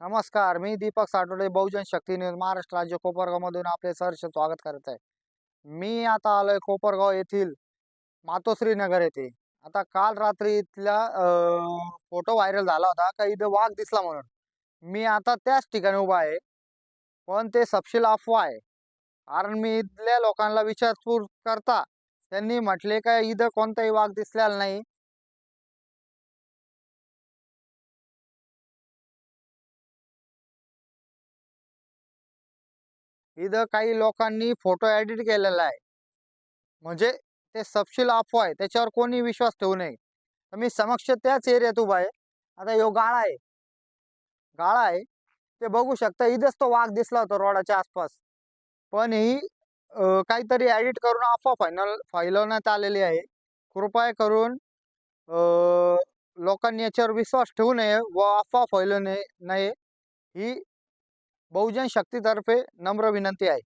नमस्कार मी दीपक साठवडे बहुजन शक्ती न्यूज महाराष्ट्र राज्य कोपरगावमधून आपले सहर्ष स्वागत करत आहे. मी आता आलोय कोपरगाव येथील मातोश्री नगर येथे. आता काल रात्री इथला फोटो व्हायरल झाला होता का इथं वाघ दिसला म्हणून. मी आता त्याच ठिकाणी उभा आहे पण ते सपशील अफवा आहे. कारण मी इथल्या लोकांना विचारपूर करता त्यांनी म्हटले का इथं कोणताही वाघ दिसलेला नाही. इथं काही लोकांनी फोटो एडिट केलेला आहे. म्हणजे ते सपशील अफवा आहे त्याच्यावर कोणी विश्वास ठेवू नये. तर मी समक्ष त्याच एरियात उभा आहे. आता यो गाळा आहे. गाळा आहे. ते बघू शकता इथंच तो वाघ दिसला होता रोडाच्या आसपास. पण ही काहीतरी ॲडिट करून अफवा फायनल फैलवण्यात आलेली आहे. कृपया करून लोकांनी याच्यावर विश्वास ठेवू नये व अफवा फैलवू नये नये. ही बहुजन शक्तीतर्फे नम्र विनंती आहे.